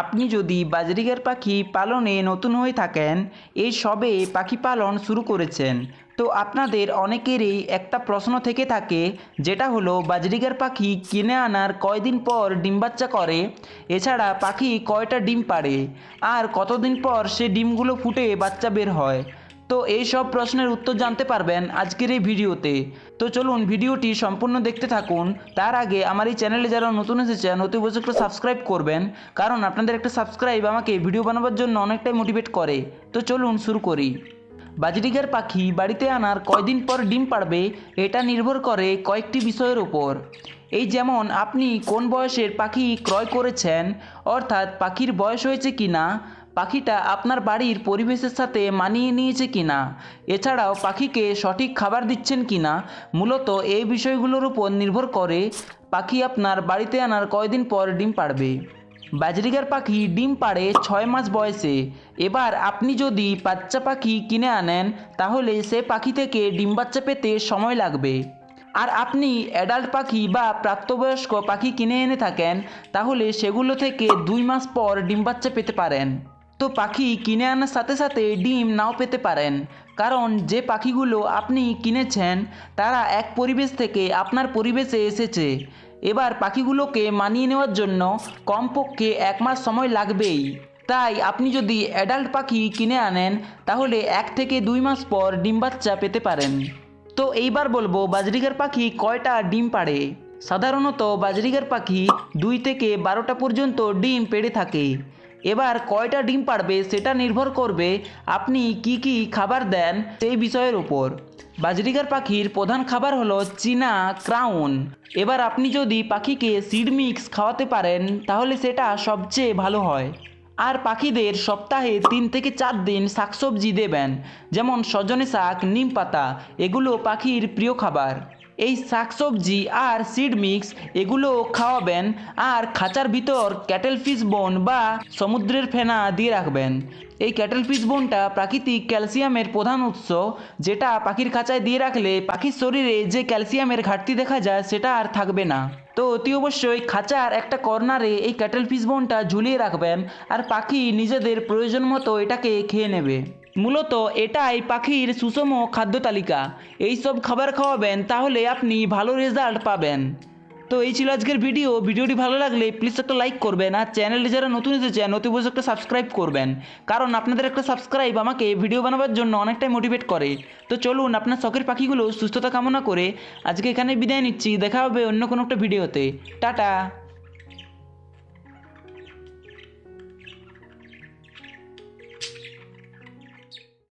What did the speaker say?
আপনি যদি বাজরিগার পাখি পালনে নতুন হয়ে থাকেন, এই সবে পাখি পালন শুরু করেছেন। তো আপনাদের অনেকেরই একটা প্রশ্ন থেকে থাকে, যেটা হলো বাজরিগার পাখি কিনে আনার কয়দিন পর ডিম বাচ্চা করে? এছাড়া পাখি কয়টা ডিম পাড়ে? আর কতদিন পর সে ডিমগুলো ফুটে বাচ্চা বের হয়? তো এই সব প্রশ্নের উত্তর জানতে পারবেন আজকের এই ভিডিওতে। তো চলুন ভিডিওটি সম্পূর্ণ দেখতে থাকুন। তার আগে আমার এই চ্যানেলে যারা নতুন এসেছেন অতি অবশ্যই একটু সাবস্ক্রাইব করবেন, কারণ আপনাদের একটা সাবস্ক্রাইব আমাকে ভিডিও বানাবার জন্য অনেকটাই মোটিভেট করে। তো চলুন শুরু করি। বাজরিগার পাখি বাড়িতে আনার কয়দিন পর ডিম পাড়বে, এটা নির্ভর করে কয়েকটি বিষয়ের উপর। এই যেমন, আপনি কোন বয়সের পাখি ক্রয় করেছেন, অর্থাৎ পাখির বয়স হয়েছে কিনা পাখিটা আপনার বাড়ির পরিবেশের সাথে মানিয়ে নিয়েছে কি না এছাড়াও পাখিকে সঠিক খাবার দিচ্ছেন কিনা? মূলত এই বিষয়গুলোর উপর নির্ভর করে পাখি আপনার বাড়িতে আনার কয়দিন পর ডিম পাড়বে। বাজরিগার পাখি ডিম পাড়ে ছয় মাস বয়সে। এবার আপনি যদি বাচ্চা পাখি কিনে আনেন, তাহলে সে পাখি থেকে ডিম বাচ্চা পেতে সময় লাগবে। আর আপনি অ্যাডাল্ট পাখি বা প্রাপ্তবয়স্ক পাখি কিনে এনে থাকেন, তাহলে সেগুলো থেকে দুই মাস পর ডিম বাচ্চা পেতে পারেন। তো পাখি কিনে আনার সাথে সাথে ডিম নাও পেতে পারেন। কারণ যে পাখিগুলো আপনি কিনেছেন, তারা এক পরিবেশ থেকে আপনার পরিবেশে এসেছে। এবার পাখিগুলোকে মানিয়ে নেওয়ার জন্য কমপক্ষে এক মাস সময় লাগবেই। তাই আপনি যদি অ্যাডাল্ট পাখি কিনে আনেন, তাহলে এক থেকে দুই মাস পর ডিম বাচ্চা পেতে পারেন। তো এইবার বলব, বাজরিগার পাখি কয়টা ডিম পাড়ে? সাধারণত বাজরিগার পাখি দুই থেকে বারোটা পর্যন্ত ডিম পেড়ে থাকে। এবার কয়টা ডিম পাড়বে সেটা নির্ভর করবে আপনি কি কি খাবার দেন সেই বিষয়ের উপর বাজরিগার পাখির প্রধান খাবার হলো চীনা ক্রাউন। এবার আপনি যদি পাখিকে সিড মিক্স খাওয়াতে পারেন, তাহলে সেটা সবচেয়ে ভালো হয়। আর পাখিদের সপ্তাহে তিন থেকে চার দিন শাকসবজি দেবেন, যেমন সজনে শাক, নিম পাতা, এগুলো পাখির প্রিয় খাবার। এই শাকসবজি আর সিড মিক্স এগুলো খাওয়াবেন আর খাঁচার ভিতর ক্যাটেল ফিশ বোন বা সমুদ্রের ফেনা দিয়ে রাখবেন। এই ক্যাটেল ফিশ বোনটা প্রাকৃতিক ক্যালসিয়ামের প্রধান উৎস, যেটা পাখির খাঁচায় দিয়ে রাখলে পাখির শরীরে যে ক্যালসিয়ামের ঘাটতি দেখা যায় সেটা আর থাকবে না। তো অতি অবশ্যই খাঁচার একটা কর্নারে এই ক্যাটেল ফিশ বোনটা ঝুলিয়ে রাখবেন আর পাখি নিজেদের প্রয়োজন মতো এটাকে খেয়ে নেবে। মূলত এটাই পাখির সুষম খাদ্য তালিকা। এই সব খাবার খাওয়াবেন, তাহলে আপনি ভালো রেজাল্ট পাবেন। তো এই ছিল আজকের ভিডিও। ভিডিওটি ভালো লাগলে প্লিজ একটা লাইক করবেন আর চ্যানেলে যারা নতুন এসেছেন অতি অবশ্যই একটা সাবস্ক্রাইব করবেন। কারণ আপনাদের একটা সাবস্ক্রাইব আমাকে ভিডিও বানাবার জন্য অনেকটাই মোটিভেট করে। তো চলুন আপনার শখের পাখিগুলো সুস্থতা কামনা করে আজকে এখানে বিদায় নিচ্ছি। দেখা হবে অন্য কোনো একটা ভিডিওতে টাটা!